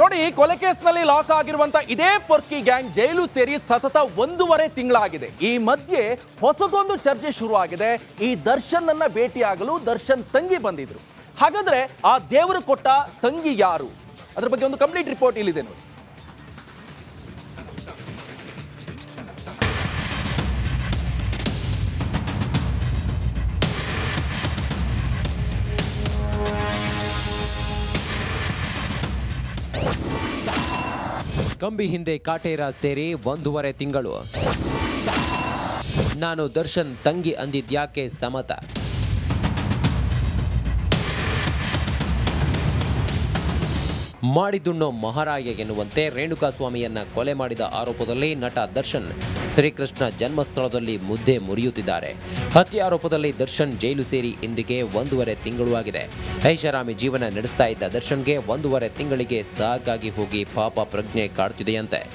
ನೋಡಿ, ಕೊಲೆ ಕೇಸ್ನಲ್ಲಿ ಲಾಕ್ ಆಗಿರುವಂತ ಇದೇ ಪೊರ್ಕಿ ಗ್ಯಾಂಗ್ ಜೈಲು ಸೇರಿ ಸತತ ಒಂದೂವರೆ ತಿಂಗಳಾಗಿದೆ. ಈ ಮಧ್ಯೆ ಹೊಸದೊಂದು ಚರ್ಚೆ ಶುರುವಾಗಿದೆ. ಈ ದರ್ಶನ್ ಅನ್ನ ಭೇಟಿಯಾಗಲು ದರ್ಶನ್ ತಂಗಿ ಬಂದಿದ್ರು. ಹಾಗಾದ್ರೆ ಆ ದೇವರು ಕೊಟ್ಟ ತಂಗಿ ಯಾರು? ಅದ್ರ ಬಗ್ಗೆ ಒಂದು ಕಂಪ್ಲೀಟ್ ರಿಪೋರ್ಟ್ ಇಲ್ಲಿದೆ ನೋಡಿ. ಕಂಬಿ ಹಿಂದೆ ಕಾಟೇರ ಸೇರಿ ಒಂದೂವರೆ ತಿಂಗಳು. ನಾನು ದರ್ಶನ್ ತಂಗಿ ಅಂದಿದ್ಯಾಕೆ ಸಮತ? ಮಾಡಿದುಣ್ಣೋ ಮಹಾರಾಯ ಎನ್ನುವಂತೆ ರೇಣುಕಾಸ್ವಾಮಿಯನ್ನ ಕೊಲೆ ಮಾಡಿದ ಆರೋಪದಲ್ಲಿ ನಟ ದರ್ಶನ್ ಶ್ರೀಕೃಷ್ಣ ಜನ್ಮಸ್ಥಳದಲ್ಲಿ ಮುದ್ದೆ ಮುರಿಯುತ್ತಿದ್ದಾರೆ. ಹತ್ಯೆ ಆರೋಪದಲ್ಲಿ ದರ್ಶನ್ ಜೈಲು ಸೇರಿ ಇಂದಿಗೆ ಒಂದೂವರೆ ತಿಂಗಳು ಆಗಿದೆ. ಐಷಾರಾಮಿ ಜೀವನ ನಡೆಸ್ತಾ ಇದ್ದ ದರ್ಶನ್ಗೆ ಒಂದೂವರೆ ತಿಂಗಳಿಗೆ ಸಾಕಾಗಿ ಹೋಗಿ ಪಾಪ ಪ್ರಜ್ಞೆ ಕಾಡ್ತಿದೆಯಂತೆ.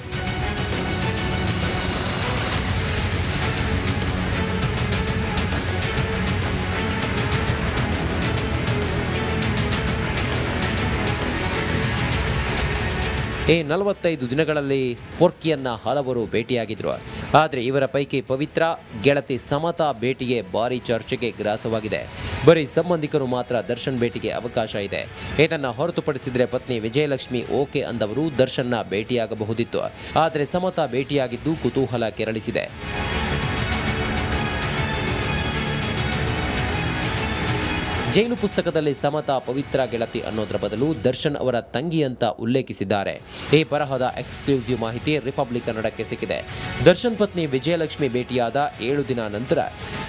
ಈ ನಲವತ್ತೈದು ದಿನಗಳಲ್ಲಿ ಪೊರ್ಕಿಯನ್ನ ಹಲವರು ಭೇಟಿಯಾಗಿದ್ರು. ಆದರೆ ಇವರ ಪೈಕಿ ಪವಿತ್ರ, ಗೆಳತಿ ಸಮತಾ ಭೇಟಿಗೆ ಭಾರಿ ಚರ್ಚೆಗೆ ಗ್ರಾಸವಾಗಿದೆ. ಬರೀ ಸಂಬಂಧಿಕರು ಮಾತ್ರ ದರ್ಶನ್ ಭೇಟಿಗೆ ಅವಕಾಶ ಇದೆ. ಇದನ್ನ ಹೊರತುಪಡಿಸಿದ್ರೆ ಪತ್ನಿ ವಿಜಯಲಕ್ಷ್ಮಿ ಓಕೆ ಅಂದವರು ದರ್ಶನ್ನ ಭೇಟಿಯಾಗಬಹುದಿತ್ತು. ಆದರೆ ಸಮತಾ ಭೇಟಿಯಾಗಿದ್ದು ಕುತೂಹಲ ಕೆರಳಿಸಿದೆ. ಜೈಲು ಪುಸ್ತಕದಲ್ಲಿ ಸಮತಾ ಪವಿತ್ರ ಗೆಳತಿ ಅನ್ನೋದರ ಬದಲು ದರ್ಶನ್ ಅವರ ತಂಗಿ ಅಂತ ಉಲ್ಲೇಖಿಸಿದ್ದಾರೆ. ಈ ಬರಹದ ಎಕ್ಸ್ಕ್ಲೂಸಿವ್ ಮಾಹಿತಿ ರಿಪಬ್ಲಿಕ್ ಕನ್ನಡಕ್ಕೆ ಸಿಕ್ಕಿದೆ. ದರ್ಶನ್ ಪತ್ನಿ ವಿಜಯಲಕ್ಷ್ಮಿ ಭೇಟಿಯಾದ ಏಳು ದಿನ ನಂತರ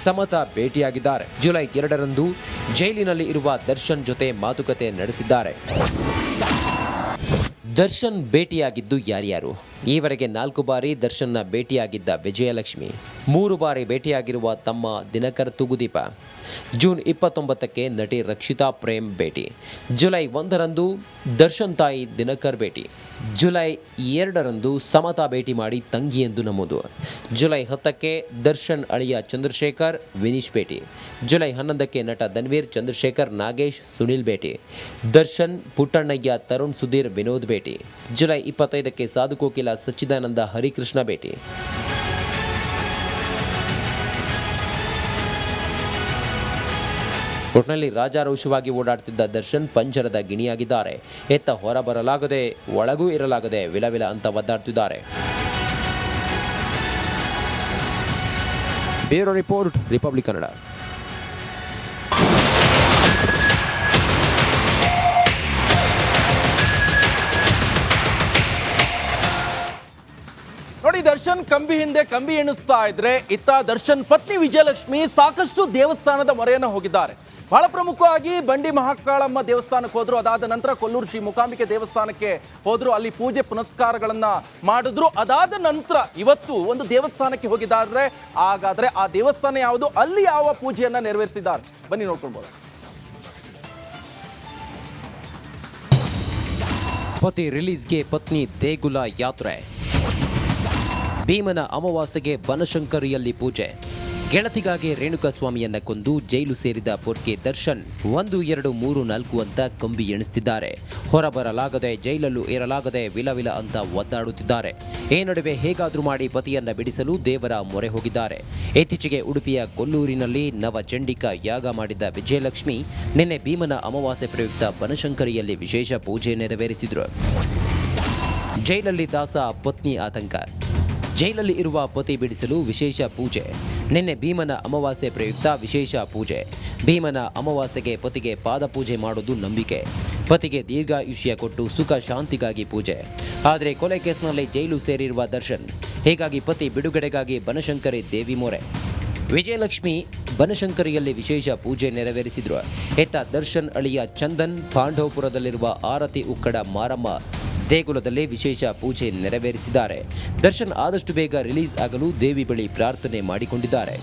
ಸಮತಾ ಭೇಟಿಯಾಗಿದ್ದಾರೆ. ಜುಲೈ ಎರಡರಂದು ಜೈಲಿನಲ್ಲಿ ಇರುವ ದರ್ಶನ್ ಜೊತೆ ಮಾತುಕತೆ ನಡೆಸಿದ್ದಾರೆ. ದರ್ಶನ್ ಭೇಟಿಯಾಗಿದ್ದು ಯಾರ್ಯಾರು? ಈವರೆಗೆ ನಾಲ್ಕು ಬಾರಿ ದರ್ಶನ್ನ ಭೇಟಿಯಾಗಿದ್ದ ವಿಜಯಲಕ್ಷ್ಮಿ, ಮೂರು ಬಾರಿ ಭೇಟಿಯಾಗಿರುವ ತಮ್ಮ ದಿನಕರ್ ತುಗುದೀಪ. ಜೂನ್ ಇಪ್ಪತ್ತೊಂಬತ್ತಕ್ಕೆ ನಟಿ ರಕ್ಷಿತಾ ಪ್ರೇಮ್ ಭೇಟಿ. ಜುಲೈ ಒಂದರಂದು ದರ್ಶನ್ ತಾಯಿ ದಿನಕರ್ ಭೇಟಿ. ಜುಲೈ ಎರಡರಂದು ಸಮತಾ ಭೇಟಿ ಮಾಡಿ ತಂಗಿ ಎಂದು ನಮೂದು. ಜುಲೈ ಹತ್ತಕ್ಕೆ ದರ್ಶನ್ ಅಳಿಯ ಚಂದ್ರಶೇಖರ್, ವಿನೀಶ್ ಭೇಟಿ. ಜುಲೈ ಹನ್ನೊಂದಕ್ಕೆ ನಟ ಧನ್ವೀರ್, ಚಂದ್ರಶೇಖರ್ ನಾಗೇಶ್, ಸುನಿಲ್ ಭೇಟಿ. ದರ್ಶನ್ ಪುಟ್ಟಣ್ಣಯ್ಯ, ತರುಣ್ ಸುಧೀರ್, ವಿನೋದ್ ಭೇಟಿ. ಜುಲೈ ಇಪ್ಪತ್ತೈದಕ್ಕೆ ಸಾಧುಕೋಕಿಲ ಸಚ್ಚಿದಾನಂದ ಹರಿಕೃಷ್ಣ ಭೇಟಿ. ಒಟ್ನಲ್ಲಿ ರಾಜಾರೋಷವಾಗಿ ಓಡಾಡ್ತಿದ್ದ ದರ್ಶನ್ ಪಂಜರದ ಗಿಣಿಯಾಗಿದ್ದಾರೆ. ಎತ್ತ ಹೊರ ಬರಲಾಗದೆ ಒಳಗೂ ಇರಲಾಗದೆ ವಿಲವಿಲ ಅಂತ ಒದ್ದಾಡ್ತಿದ್ದಾರೆ. Bureau report, Republic Kannada. ನೋಡಿ ದರ್ಶನ್ ಕಂಬಿ ಹಿಂದೆ ಕಂಬಿ ಎಣಿಸ್ತಾ ಇದ್ರೆ, ಇತ್ತ ದರ್ಶನ್ ಪತ್ನಿ ವಿಜಯಲಕ್ಷ್ಮಿ ಸಾಕಷ್ಟು ದೇವಸ್ಥಾನದ ಮೊರೆಯನ್ನು ಹೋಗಿದ್ದಾರೆ. ಬಹಳ ಪ್ರಮುಖವಾಗಿ ಬಂಡಿ ಮಹಾಕಾಳಮ್ಮ ದೇವಸ್ಥಾನಕ್ಕೆ ಹೋದ್ರು, ಅದಾದ ನಂತರ ಕೊಲ್ಲೂರು ಶ್ರೀ ಮುಕಾಂಬಿಕೆ ದೇವಸ್ಥಾನಕ್ಕೆ ಹೋದ್ರು, ಅಲ್ಲಿ ಪೂಜೆ ಪುನಸ್ಕಾರಗಳನ್ನ ಮಾಡಿದ್ರು. ಅದಾದ ನಂತರ ಇವತ್ತು ಒಂದು ದೇವಸ್ಥಾನಕ್ಕೆ ಹೋಗಿದ್ದಾರೆ. ಹಾಗಾದ್ರೆ ಆ ದೇವಸ್ಥಾನ ಯಾವುದು? ಅಲ್ಲಿ ಯಾವ ಪೂಜೆಯನ್ನ ನೆರವೇರಿಸಿದ್ದಾರೆ? ಬನ್ನಿ ನೋಡ್ಕೊಳ್ಬೋದು. ಪತಿ ರಿಲೀಸ್ಗೆ ಪತ್ನಿ ದೇಗುಲ ಯಾತ್ರೆ. ಭೀಮನ ಅಮಾವಾಸ್ಯೆಗೆ ಬನಶಂಕರಿಯಲ್ಲಿ ಪೂಜೆ. ಗೆಳತಿಗಾಗಿ ರೇಣುಕಾಸ್ವಾಮಿಯನ್ನ ಕೊಂದು ಜೈಲು ಸೇರಿದ ಪೊರ್ಕೆ ದರ್ಶನ್ ಒಂದು, ಎರಡು, ಮೂರು, ನಾಲ್ಕು ಅಂತ ಕಂಬಿ ಎಣಿಸ್ತಿದ್ದಾರೆ. ಹೊರಬರಲಾಗದೆ ಜೈಲಲ್ಲೂ ಇರಲಾಗದೆ ವಿಲವಿಲ ಅಂತ ಒದ್ದಾಡುತ್ತಿದ್ದಾರೆ. ಈ ನಡುವೆ ಹೇಗಾದರೂ ಮಾಡಿ ಪತಿಯನ್ನ ಬಿಡಿಸಲು ದೇವರ ಮೊರೆ ಹೋಗಿದ್ದಾರೆ. ಇತ್ತೀಚೆಗೆ ಉಡುಪಿಯ ಕೊಲ್ಲೂರಿನಲ್ಲಿ ನವಚಂಡಿಕ ಯಾಗ ಮಾಡಿದ್ದ ವಿಜಯಲಕ್ಷ್ಮಿ ನಿನ್ನೆ ಭೀಮನ ಅಮಾವಾಸ್ಯೆ ಪ್ರಯುಕ್ತ ಬನಶಂಕರಿಯಲ್ಲಿ ವಿಶೇಷ ಪೂಜೆ ನೆರವೇರಿಸಿದ್ರು. ಜೈಲಲ್ಲಿ ದಾಸ ಪತ್ನಿ ಆತಂಕ. ಜೈಲಲ್ಲಿ ಇರುವ ಪತಿ ಬಿಡಿಸಲು ವಿಶೇಷ ಪೂಜೆ. ನಿನ್ನೆ ಭೀಮನ ಅಮಾವಾಸ್ಯೆ ಪ್ರಯುಕ್ತ ವಿಶೇಷ ಪೂಜೆ. ಭೀಮನ ಅಮಾವಾಸ್ಯೆಗೆ ಪತಿಗೆ ಪಾದಪೂಜೆ ಮಾಡೋದು ನಂಬಿಕೆ. ಪತಿಗೆ ದೀರ್ಘಾಯುಷ್ಯ ಕೊಟ್ಟು ಸುಖ ಶಾಂತಿಗಾಗಿ ಪೂಜೆ. ಆದರೆ ಕೊಲೆ ಕೇಸ್ನಲ್ಲಿ ಜೈಲು ಸೇರಿರುವ ದರ್ಶನ್, ಹೀಗಾಗಿ ಪತಿ ಬಿಡುಗಡೆಗಾಗಿ ಬನಶಂಕರಿ ದೇವಿ ಮೊರೆ. ವಿಜಯಲಕ್ಷ್ಮಿ ಬನಶಂಕರಿಯಲ್ಲಿ ವಿಶೇಷ ಪೂಜೆ ನೆರವೇರಿಸಿದ್ರು. ಎತ್ತ ದರ್ಶನ್ ಅಳಿಯ ಚಂದನ್ ಪಾಂಡವಪುರದಲ್ಲಿರುವ ಆರತಿ ಉಕ್ಕಡ ಮಾರಮ್ಮ ದೇಗುಲದಲ್ಲಿ ವಿಶೇಷ ಪೂಜೆ ನೆರವೇರಿಸಿದ್ದಾರೆ. ದರ್ಶನ್ ಆದಷ್ಟು ಬೇಗ ರಿಲೀಸ್ ಆಗಲು ದೇವಿ ಬಳಿ ಪ್ರಾರ್ಥನೆ ಮಾಡಿಕೊಂಡಿದ್ದಾರೆ.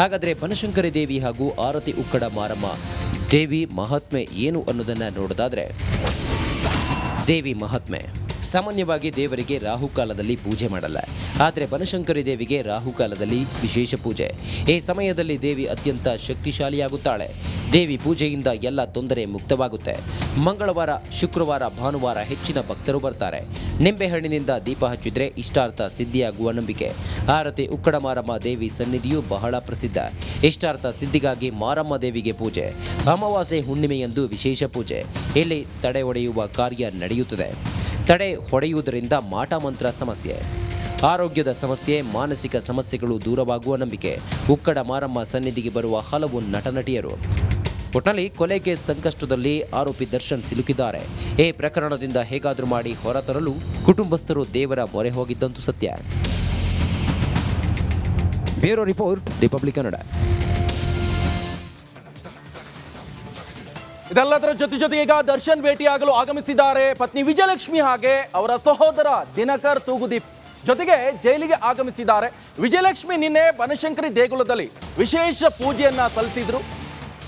ಹಾಗಾದರೆ ಬನಶಂಕರಿ ದೇವಿ ಹಾಗೂ ಆರತಿ ಉಕ್ಕಡ ಮಾರಮ್ಮ, ದೇವಿ ಮಹಾತ್ಮೆ ಏನು ಅನ್ನೋದನ್ನ ನೋಡೋದಾದ್ರೆ, ದೇವಿ ಮಹಾತ್ಮೆ. ಸಾಮಾನ್ಯವಾಗಿ ದೇವರಿಗೆ ರಾಹುಕಾಲದಲ್ಲಿ ಪೂಜೆ ಮಾಡಲ್ಲ. ಆದರೆ ಬನಶಂಕರಿ ದೇವಿಗೆ ರಾಹುಕಾಲದಲ್ಲಿ ವಿಶೇಷ ಪೂಜೆ. ಈ ಸಮಯದಲ್ಲಿ ದೇವಿ ಅತ್ಯಂತ ಶಕ್ತಿಶಾಲಿಯಾಗುತ್ತಾಳೆ. ದೇವಿ ಪೂಜೆಯಿಂದ ಎಲ್ಲ ತೊಂದರೆ ಮುಕ್ತವಾಗುತ್ತೆ. ಮಂಗಳವಾರ, ಶುಕ್ರವಾರ, ಭಾನುವಾರ ಹೆಚ್ಚಿನ ಭಕ್ತರು ಬರ್ತಾರೆ. ನಿಂಬೆಹಣ್ಣಿನಿಂದ ದೀಪ ಹಚ್ಚಿದ್ರೆ ಇಷ್ಟಾರ್ಥ ಸಿದ್ಧಿಯಾಗುವ ನಂಬಿಕೆ. ಆರತಿ ಉಕ್ಕಡ ಮಾರಮ್ಮ ದೇವಿ ಸನ್ನಿಧಿಯು ಬಹಳ ಪ್ರಸಿದ್ಧ. ಇಷ್ಟಾರ್ಥ ಸಿದ್ಧಿಗಾಗಿ ಮಾರಮ್ಮ ದೇವಿಗೆ ಪೂಜೆ. ಅಮಾವಾಸ್ಯೆ ಹುಣ್ಣಿಮೆಯಂದು ವಿಶೇಷ ಪೂಜೆ. ಇಲ್ಲಿ ತಡೆ ಒಡೆಯುವ ಕಾರ್ಯ ನಡೆಯುತ್ತದೆ. ತಡೆ ಹೊಡೆಯುವುದರಿಂದ ಮಾಟ ಮಂತ್ರ ಸಮಸ್ಯೆ. ಆರೋಗ್ಯದ ಸಮಸ್ಯೆ, ಮಾನಸಿಕ ಸಮಸ್ಯೆಗಳು ದೂರವಾಗುವ ನಂಬಿಕೆ. ಉಕ್ಕಡ ಮಾರಮ್ಮ ಸನ್ನಿಧಿಗೆ ಬರುವ ಹಲವು ನಟನಟಿಯರು. ಒಟ್ನಲ್ಲಿ ಕೊಲೆ ಕೇಸ್ ಸಂಕಷ್ಟದಲ್ಲಿ ಆರೋಪಿ ದರ್ಶನ್ ಸಿಲುಕಿದ್ದಾರೆ. ಈ ಪ್ರಕರಣದಿಂದ ಹೇಗಾದರೂ ಮಾಡಿ ಹೊರತರಲು ಕುಟುಂಬಸ್ಥರು ದೇವರ ಮೊರೆ ಹೋಗಿದ್ದಂತೂ ಸತ್ಯ. Bureau report, Republic Kannada. ಇದೆಲ್ಲದರ ಜೊತೆ ಜೊತೆ ಈಗ ದರ್ಶನ್ ಭೇಟಿಯಾಗಲು ಆಗಮಿಸಿದ್ದಾರೆ. ಪತ್ನಿ ವಿಜಯಲಕ್ಷ್ಮಿ ಹಾಗೆ ಅವರ ಸಹೋದರ ದಿನಕರ್ ತೂಗುದೀಪ್ ಜೊತೆಗೆ ಜೈಲಿಗೆ ಆಗಮಿಸಿದ್ದಾರೆ. ವಿಜಯಲಕ್ಷ್ಮಿ ನಿನ್ನೆ ಬನಶಂಕರಿ ದೇಗುಲದಲ್ಲಿ ವಿಶೇಷ ಪೂಜೆಯನ್ನ ಸಲ್ಲಿಸಿದ್ರು.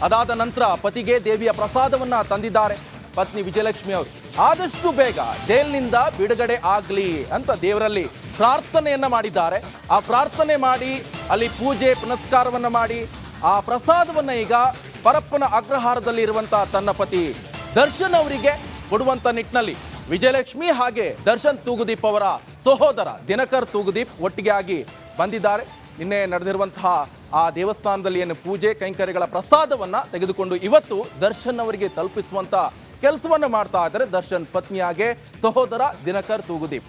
ಅದಾದ ನಂತರ ಪತಿಗೆ ದೇವಿಯ ಪ್ರಸಾದವನ್ನ ತಂದಿದ್ದಾರೆ ಪತ್ನಿ ವಿಜಯಲಕ್ಷ್ಮಿ ಅವರು. ಆದಷ್ಟು ಬೇಗ ಜೈಲಿನಿಂದ ಬಿಡುಗಡೆ ಆಗ್ಲಿ ಅಂತ ದೇವರಲ್ಲಿ ಪ್ರಾರ್ಥನೆಯನ್ನ ಮಾಡಿದ್ದಾರೆ. ಆ ಪ್ರಾರ್ಥನೆ ಮಾಡಿ ಅಲ್ಲಿ ಪೂಜೆ ಪುನಸ್ಕಾರವನ್ನ ಮಾಡಿ ಆ ಪ್ರಸಾದವನ್ನು ಈಗ ಪರಪ್ಪನ ಅಗ್ರಹಾರದಲ್ಲಿ ಇರುವಂತಹ ತನ್ನ ಪತಿ ದರ್ಶನ್ ಅವರಿಗೆ ಕೊಡುವಂತ ನಿಟ್ಟಿನಲ್ಲಿ ವಿಜಯಲಕ್ಷ್ಮಿ ಹಾಗೆ ದರ್ಶನ್ ತೂಗುದೀಪ್ ಅವರ ಸಹೋದರ ದಿನಕರ್ ತೂಗುದೀಪ್ ಒಟ್ಟಿಗೆ ಆಗಿ ಬಂದಿದ್ದಾರೆ. ನಿನ್ನೆ ನಡೆದಿರುವಂತಹ ಆ ದೇವಸ್ಥಾನದಲ್ಲಿ ಏನು ಪೂಜೆ, ಕೈಂಕರ್ಯಗಳ ಪ್ರಸಾದವನ್ನ ತೆಗೆದುಕೊಂಡು ಇವತ್ತು ದರ್ಶನ್ ಅವರಿಗೆ ತಲುಪಿಸುವಂತ ಕೆಲಸವನ್ನ ಮಾಡ್ತಾ ಇದ್ದಾರೆ. ದರ್ಶನ್ ಪತ್ನಿಯಾಗೆ ಸಹೋದರ ದಿನಕರ್ ತೂಗುದೀಪ್.